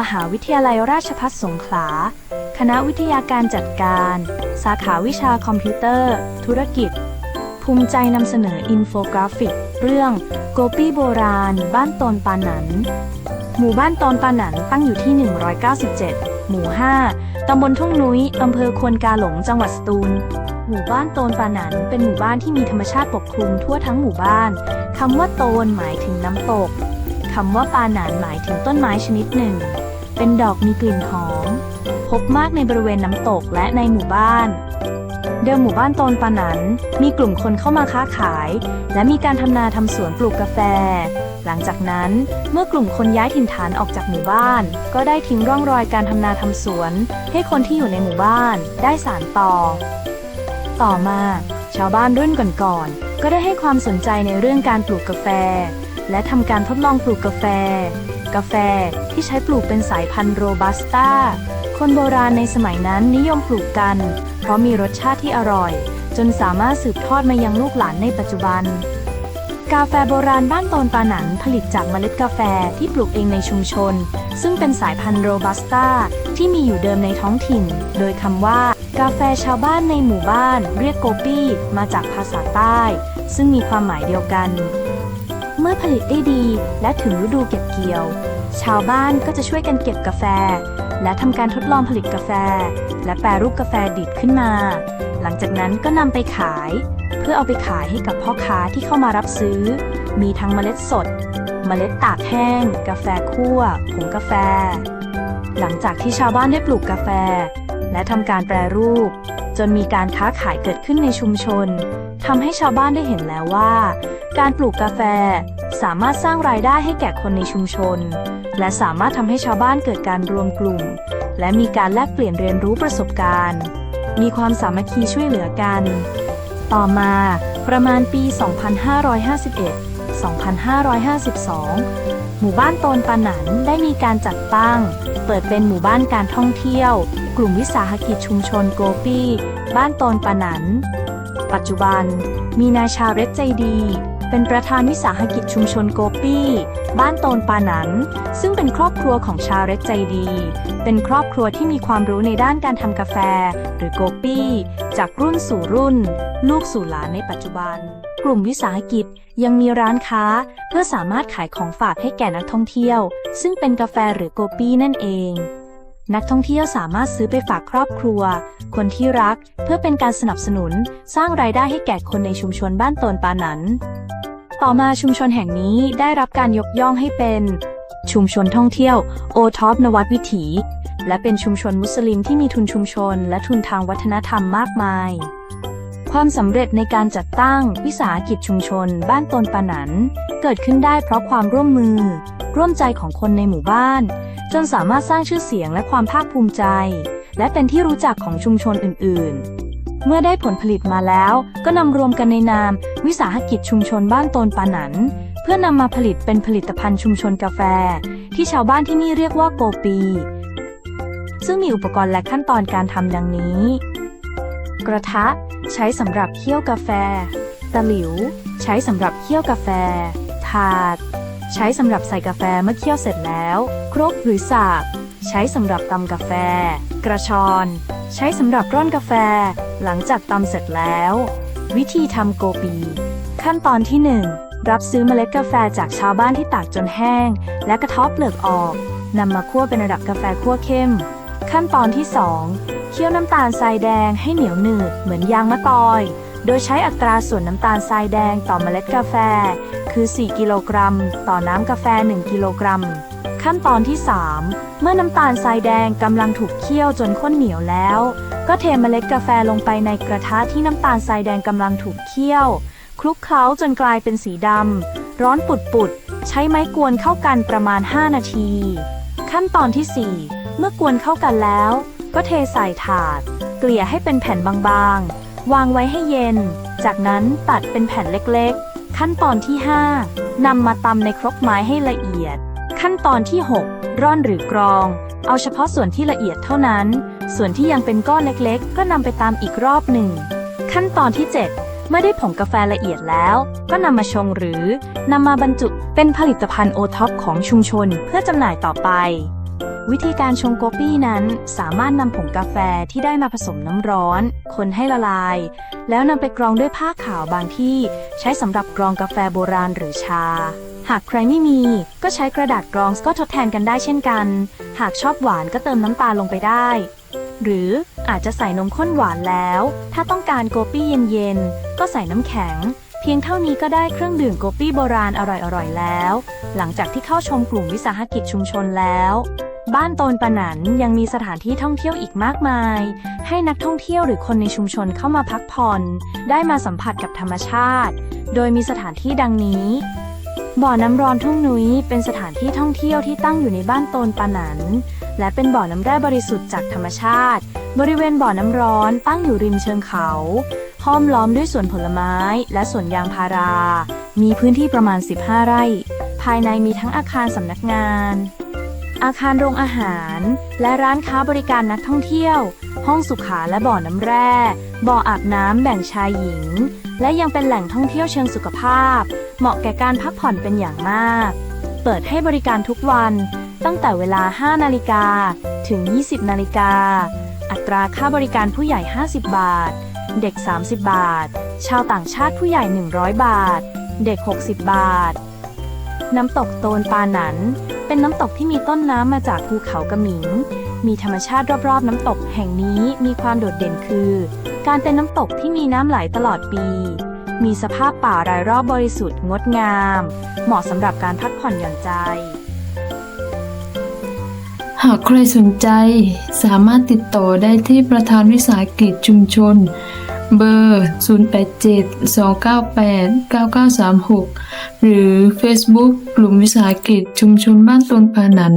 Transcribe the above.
มหาวิทยาลัยราชภัฏสงขลา คณะวิทยาการจัดการ สาขาวิชาคอมพิวเตอร์ ธุรกิจ ภูมิใจนำเสนออินโฟกราฟิก เรื่องโกปี้โบราณ บ้านตนปานัน หมู่บ้านตนปานันตั้งอยู่ที่ 197 หมู่ 5 ตำบลทุ่งนุ้ยอำเภอควนกาหลง จังหวัดสตูล หมู่บ้านโตนปานันเป็นหมู่บ้านที่มีธรรมชาติปกคลุมทั่วทั้งหมู่บ้านคำว่าโตนหมายถึงน้ำตกคำว่าปาหนันหมายถึงต้นไม้ชนิดหนึ่ง เป็นดอกมีกลิ่นหอม พบมากในบริเวณน้ำตกและในหมู่บ้าน เดิมหมู่บ้านโตนปาหนันมีกลุ่มคนเข้ามาค้าขาย และมีการทำนาทำสวนปลูกกาแฟ หลังจากนั้นเมื่อกลุ่มคนย้ายถิ่นฐานออกจากหมู่บ้าน ก็ได้ทิ้งร่องรอยการทำนาทำสวน ให้คนที่อยู่ในหมู่บ้านได้สานต่อ ต่อมาชาวบ้านรุ่นก่อนๆก็ได้ให้ความสนใจในเรื่องการปลูกกาแฟ และทำการทดลองปลูกกาแฟ กาแฟที่ใช้ปลูกเป็นสายพันธุ์โรบัสต้า คนโบราณในสมัยนั้นนิยมปลูกกัน เพราะมีรสชาติที่อร่อย จนสามารถสืบทอดมายังลูกหลานในปัจจุบัน กาแฟโบราณบ้านโตนปาหนันผลิตจากเมล็ดกาแฟที่ปลูกเองในชุมชน ซึ่งเป็นสายพันธุ์โรบัสต้าที่มีอยู่เดิมในท้องถิ่น โดยคำว่ากาแฟชาวบ้านในหมู่บ้าน เรียกโกปี้ มาจากภาษาใต้ ซึ่งมีความหมายเดียวกัน มื่อผลิตได้ดีและถึงฤดูเก็บเกี่ยว ชาวบ้านก็จะช่วยกันเก็บกาแฟ และทำการทดลองผลิตกาแฟ และแปรรูปกาแฟดิบขึ้นมา หลังจากนั้นก็นำไปขาย เพื่อเอาไปขายให้กับพ่อค้าที่เข้ามารับซื้อ มีทั้งเมล็ดสด เมล็ดตากแห้ง กาแฟคั่วผงกาแฟ หลังจากที่ชาวบ้านได้ปลูกกาแฟ และทำการแปรรูป จนมีการค้าขายเกิดขึ้นในชุมชน ทำให้ชาวบ้านได้เห็นแล้วว่า การปลูกกาแฟสามารถสร้างรายได้ให้แก่คนในชุมชน และสามารถทำให้ชาวบ้านเกิดการรวมกลุ่ม และมีการแลกเปลี่ยนเรียนรู้ประสบการณ์ มีความสามัคคีช่วยเหลือกัน ต่อมาประมาณปี 2551 2552 หมู่บ้านโตนปานันได้มีการจัดตั้ง เปิดเป็นหมู่บ้านการท่องเที่ยว กลุ่มวิสาหกิจชุมชนโกปี้ บ้านโตนปานัน ปัจจุบัน มีนายชาเรตใจดี เป็นประธานวิสาหกิจชุมชนโกปี้ บ้านโตนปาหนัน ซึ่งเป็นครอบครัวของชาเรตใจดี เป็นครอบครัวที่มีความรู้ในด้านการทำกาแฟ หรือโกปี้ จากรุ่นสู่รุ่น ลูกสู่หลานในปัจจุบัน กลุ่มวิสาหกิจยังมีร้านค้า เพื่อสามารถขายของฝากให้แก่นักท่องเที่ยว ซึ่งเป็นกาแฟหรือโกปี้นั่นเอง นักท่องเที่ยวสามารถซื้อไปฝากครอบครัว คนที่รัก เพื่อเป็นการสนับสนุน สร้างรายได้ให้แก่คนในชุมชนบ้านตนปาหนัน ต่อมาชุมชนแห่งนี้ได้รับการยกย่องให้เป็น ชุมชนท่องเที่ยวโอท็อปนวัดวิถี และเป็นชุมชนมุสลิมที่มีทุนชุมชน และทุนทางวัฒนธรรมมากมาย ความสำเร็จในการจัดตั้งวิสาหกิจชุมชน บ้านตนปาหนัน เกิดขึ้นได้เพราะความร่วมมือ ร่วมใจของคนในหมู่บ้าน จนสามารถสร้างชื่อเสียงและความภาคภูมิใจ และเป็นที่รู้จักของชุมชนอื่น ๆ เมื่อได้ผลผลิตมาแล้ว ก็นำรวมกันในนาม วิสาหกิจชุมชนบ้านโตนปานัน เพื่อนำมาผลิตเป็นผลิตภัณฑ์ชุมชนกาแฟ ที่ชาวบ้านที่นี่เรียกว่าโกปี ซึ่งมีอุปกรณ์และขั้นตอนการทำดังนี้ กระทะใช้สำหรับเคี่ยวกาแฟ ตะหลิว ใช้สำหรับเคี่ยวกาแฟ ถาด ใช้สำหรับใส่กาแฟเมื่อเคี่ยวเสร็จแล้ว ครกหรือสาก ใช้สำหรับตำกาแฟ กระชอน ใช้สำหรับร่อนกาแฟ หลังจากตำเสร็จแล้ว วิธีทำโกปี ขั้นตอนที่ 1 รับซื้อเมล็ดกาแฟจากชาวบ้านที่ตากจนแห้ง และกระเทบเปลือกออกนำมาคั่วเป็นระดับกาแฟคั่วเข้ม ขั้นตอนที่ 2 เคี่ยวน้ำตาลทรายแดงให้เหนียวหนืดเหมือนยางมะตอย โดยใช้อัตราส่วนน้ำตาลทรายแดงต่อเมล็ดกาแฟ คือ 4 กิโลกรัม ต่อน้ำกาแฟ 1 กิโลกรัม ขั้นตอนที่ 3 เมื่อน้ำตาลทรายแดงกำลังถูกเคี่ยวจนข้นเหนียวแล้ว ก็เทเมล็ดกาแฟลงไปในกระทะที่น้ำตาลทรายแดงกำลังถูกเคี่ยว คลุกเคล้าจนกลายเป็นสีดำ ร้อนปุดๆ ใช้ไม้กวนเข้ากันประมาณ 5 นาที ขั้นตอนที่ 4 เมื่อกวนเข้ากันแล้ว ก็เทใส่ถาด เกลี่ยให้เป็นแผ่นบางๆ วางไว้ให้เย็น จากนั้นตัดเป็นแผ่นเล็กๆ ขั้นตอนที่5นำมาตำในครกไม้ให้ละเอียด ขั้นตอนที่ 6 ร่อนหรือกรอง เอาเฉพาะส่วนที่ละเอียดเท่านั้น ส่วนที่ยังเป็นก้อนเล็กๆ ก็นำไปตามอีกรอบหนึ่ง ขั้นตอนที่ 7 เมื่อได้ผงกาแฟละเอียดแล้ว ก็นำมาชงหรือนำมาบรรจุเป็นผลิตภัณฑ์โอท็อปของชุมชนเพื่อจำหน่ายต่อไป วิธีการชงโกปี้นั้นสามารถนำผงกาแฟที่ได้มาผสมน้ำร้อน คนให้ละลาย แล้วนำไปกรองด้วยผ้าขาวบางที่ ใช้สำหรับกรองกาแฟโบราณหรือชา หากใครไม่มีก็ใช้กระดาษกรองก็ทดแทนกันได้เช่นกัน หากชอบหวานก็เติมน้ำตาลลงไปได้ หรืออาจจะใส่นมข้นหวานแล้ว ถ้าต้องการโกปี้เย็นๆก็ใส่น้ำแข็งเพียงเท่านี้ก็ได้เครื่องดื่มโกปี้โบราณอร่อยๆแล้ว หลังจากที่เข้าชมกลุ่มวิสาหกิจชุมชนแล้ว บ้านโตนปะหนันยังมีสถานที่ท่องเที่ยวอีกมากมาย ให้นักท่องเที่ยวหรือคนในชุมชนเข้ามาพักผ่อน ได้มาสัมผัสกับธรรมชาติ โดยมีสถานที่ดังนี้ บ่อน้ำร้อนทุ่งนุ้ยเป็นสถานที่ท่องเที่ยวที่ตั้งอยู่ในบ้านโตนปะหนัน และเป็นบ่อน้ำแร่บริสุทธิ์จากธรรมชาติ บริเวณบ่อน้ำร้อนตั้งอยู่ริมเชิงเขาห้อมล้อมด้วยสวนผลไม้และสวนยางพารา มีพื้นที่ประมาณ 15 ไร่ ภายในมีทั้งอาคารสำนักงาน อาคารโรงอาหาร และร้านค้าบริการนักท่องเที่ยว ห้องสุขาและบ่อน้ำแร่ บ่ออาบน้ำแบ่งชายหญิง และยังเป็นแหล่งท่องเที่ยวเชิงสุขภาพ เหมาะแก่การพักผ่อนเป็นอย่างมาก เปิดให้บริการทุกวัน ตั้งแต่เวลา 5 นาฬิกาถึง 20 นาฬิกา อัตราค่าบริการผู้ใหญ่ 50 บาท เด็ก 30 บาท ชาวต่างชาติผู้ใหญ่ 100 บาท เด็ก 60 บาท น้ำตกโตนปาหนัน เป็นน้ำตกที่มีต้นน้ำมาจากภูเขากระหมิง มีธรรมชาติรอบๆ น้ำตกแห่งนี้มีความโดดเด่นคือ การเป็นน้ำตกที่มีน้ำไหลตลอดปี มีสภาพป่ารายรอบบริสุทธิ์งดงาม เหมาะสำหรับการพักผ่อนหย่อนใจ หากใครสนใจ สามารถติดต่อได้ที่ประธานวิสาหกิจชุมชน เบอร์ 0872989936 หรือ Facebook กลุ่มวิสาหกิจชุมชนบ้านตนพานัน